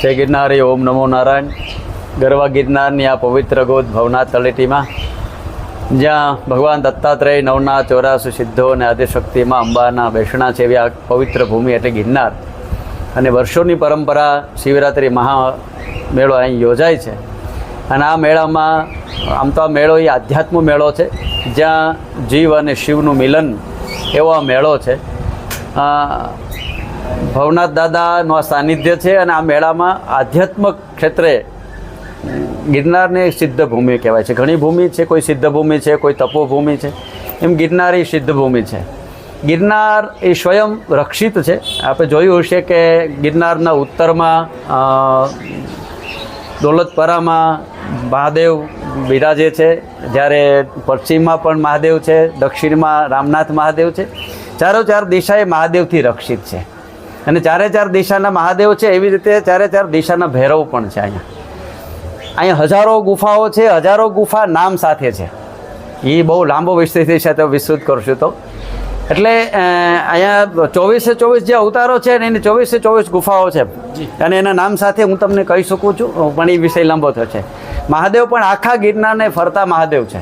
જય ગિરનારી ઓમ નમો નારાયણ. ગરવા ગિરનારની આ પવિત્ર ગોદ ભવનાથ તળેટીમાં, જ્યાં ભગવાન દત્તાત્રેય નવના ચોરાસુ સિદ્ધો અને આદિશક્તિમાં અંબાના બેસણા છે એવી આ પવિત્ર ભૂમિ એટલે ગિરનાર. અને વર્ષોની પરંપરા શિવરાત્રિ મહા મેળો અહીં યોજાય છે. અને આ મેળામાં, આમ તો આ મેળો એ આધ્યાત્મ મેળો છે, જ્યાં જીવ અને શિવનું મિલન એવો આ મેળો છે. ભવનાથ દાદાનું આ સાનિધ્ય છે અને આ મેળામાં આધ્યાત્મક ક્ષેત્રે ગિરનારને સિદ્ધ ભૂમિ કહેવાય છે. ઘણી ભૂમિ છે, કોઈ સિદ્ધ ભૂમિ છે, કોઈ તપોભૂમિ છે. એમ ગિરનાર એ સિદ્ધ ભૂમિ છે. ગિરનાર એ સ્વયં રક્ષિત છે. આપણે જોયું હશે કે ગિરનારના ઉત્તરમાં દોલતપરામાં મહાદેવ બિરાજે છે. જ્યારે પશ્ચિમમાં પણ મહાદેવ છે, દક્ષિણમાં રામનાથ મહાદેવ છે. ચારો ચાર દિશા એ મહાદેવથી રક્ષિત છે. અને ચારે ચાર દિશાના મહાદેવ છે એવી રીતે ચારે ચાર દિશાના ભૈરવ પણ છે અહીંયા. અહીંયા હજારો ગુફાઓ છે હજારો ગુફા નામ સાથે છે. એ બહુ લાંબો વિષય થઈ છે તો વિસ્તૃત કરશું તો. એટલે અહીંયા ચોવીસે ચોવીસ જે અવતારો છે ને એની ચોવીસે ચોવીસ ગુફાઓ છે. અને એના નામ સાથે હું તમને કહી શકું છું પણ એ વિષય લાંબો થયો છે. મહાદેવ પણ આખા ગિરનારને ફરતા મહાદેવ છે.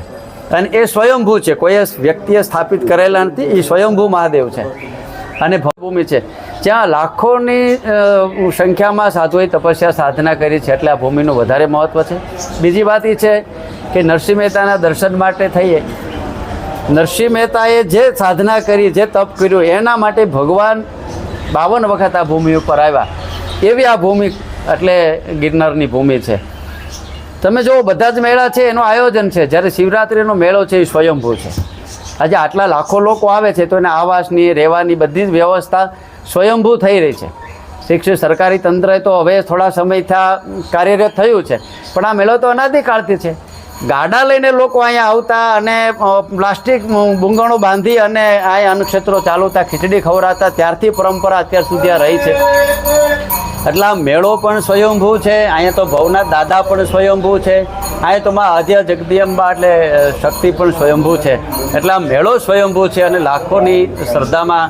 અને એ સ્વયંભૂ છે કોઈ વ્યક્તિએ સ્થાપિત કરેલા નથી એ સ્વયંભૂ મહાદેવ છે. અને ભૂમિ છે. જ્યાં લાખોની સંખ્યામાં સાધુએ તપસ્યા, સાધના કરી છે એટલે આ ભૂમિનું વધારે મહત્ત્વ છે. બીજી વાત એ છે કે નરસિંહ મહેતાના દર્શન માટે થઈએ. નરસિંહ મહેતાએ જે સાધના કરી, જે તપ કર્યું, એના માટે ભગવાન બાવન વખત આ ભૂમિ ઉપર આવ્યા. એવી આ ભૂમિ એટલે ગિરનારની ભૂમિ છે. તમે જુઓ, બધા જ મેળા છે, એનું આયોજન છે. જ્યારે શિવરાત્રિનો મેળો છે, એ સ્વયંભૂ છે. આજે આટલા લાખો લોકો આવે છે તો એને આવાસની, રહેવાની બધી જ વ્યવસ્થા સ્વયંભૂ થઈ રહી છે. શિક્ષિત સરકારી તંત્ર તો હવે થોડા સમયથી કાર્યરત થયું છે, પણ આ મેળો તો અનાદિકાળથી છે. ગાડા લઈને લોકો અહીંયા આવતા અને પ્લાસ્ટિક બુંગણો બાંધી અને અહીંયા અનુક્ષેત્રો ચાલુતા ખીચડી ખવડાવતા, ત્યારથી પરંપરા અત્યાર સુધી આ રહી છે. એટલે આ મેળો પણ સ્વયંભૂ છે, અહીંયા તો ભવનાથ દાદા પણ સ્વયંભૂ છે. અહીંયા તો માં આદ્ય જગદીઅંબા એટલે શક્તિ પણ સ્વયંભૂ છે. એટલે આ મેળો સ્વયંભૂ છે અને લાખોની શ્રદ્ધામાં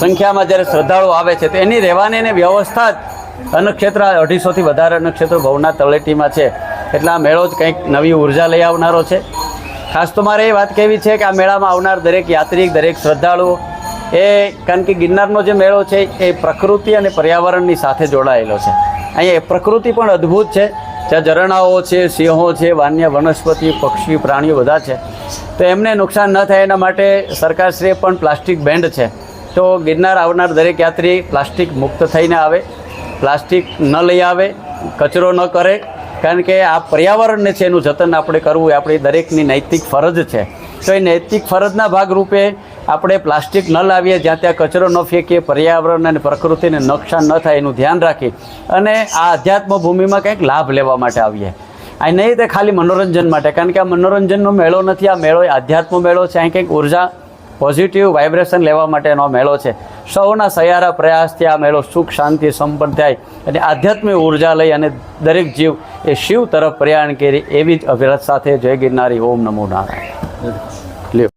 સંખ્યામાં જ્યારે શ્રદ્ધાળુ આવે છે, તો એની રહેવાની અને વ્યવસ્થા જ અન્નક્ષેત્ર અઢીસોથી વધારે અન્નક્ષેત્ર ભવનાથ તળેટીમાં છે. એટલે આ મેળો જ કંઈક નવી ઊર્જા લઈ આવનારો છે. ખાસ તો મારે એ વાત કહેવી છે કે આ મેળામાં આવનાર દરેક યાત્રિક, દરેક શ્રદ્ધાળુઓ એ કારણ કે ગિરનારનો જે મેળો છે, એ પ્રકૃતિ અને પર્યાવરણની સાથે જોડાયેલો છે. અહીંયા પ્રકૃતિ પણ અદ્ભુત છે. જ્યાં ઝરણાઓ છે, સિંહો છે, વાન્ય વનસ્પતિ, પક્ષી, પ્રાણીઓ બધા છે. તો એમને નુકસાન ન થાય એના માટે સરકારશ્રીએ પણ પ્લાસ્ટિક બેન્ડ છે. તો ગિરનાર આવનાર દરેક યાત્રી પ્લાસ્ટિક મુક્ત થઈને આવે, પ્લાસ્ટિક ન લઈ આવે, કચરો ન કરે, કારણ કે આ પર્યાવરણને છે એનું જતન આપણે કરવું એ આપણી દરેકની નૈતિક ફરજ છે. તો એ નૈતિક ફરજના ભાગરૂપે આપણે પ્લાસ્ટિક ન લાવીએ, જ્યાં ત્યાં કચરો ન ફેંકીએ, પર્યાવરણ અને પ્રકૃતિને નુકસાન ન થાય એનું ધ્યાન રાખી અને આ અધ્યાત્મ ભૂમિમાં કંઈક લાભ લેવા માટે આવીએ. આ નહીં તે ખાલી મનોરંજન માટે, કારણ કે આ મનોરંજનનો મેળો નથી, આ મેળો આધ્યાત્મ મેળો છે. અહીં કંઈક ઊર્જા પોઝિટિવ વાઇબ્રેશન લેવા માટેનો મેળો છે. સૌના સયારા પ્રયાસથી આ મેળો સુખ, શાંતિ, સંપન્ન થાય અને આધ્યાત્મિક ઊર્જા લઈ અને દરેક જીવ એ શિવ તરફ પ્રયાણ કરી એવી જ અભિરત સાથે જય ગિરનારી. ઓમ નમો નારાયણ.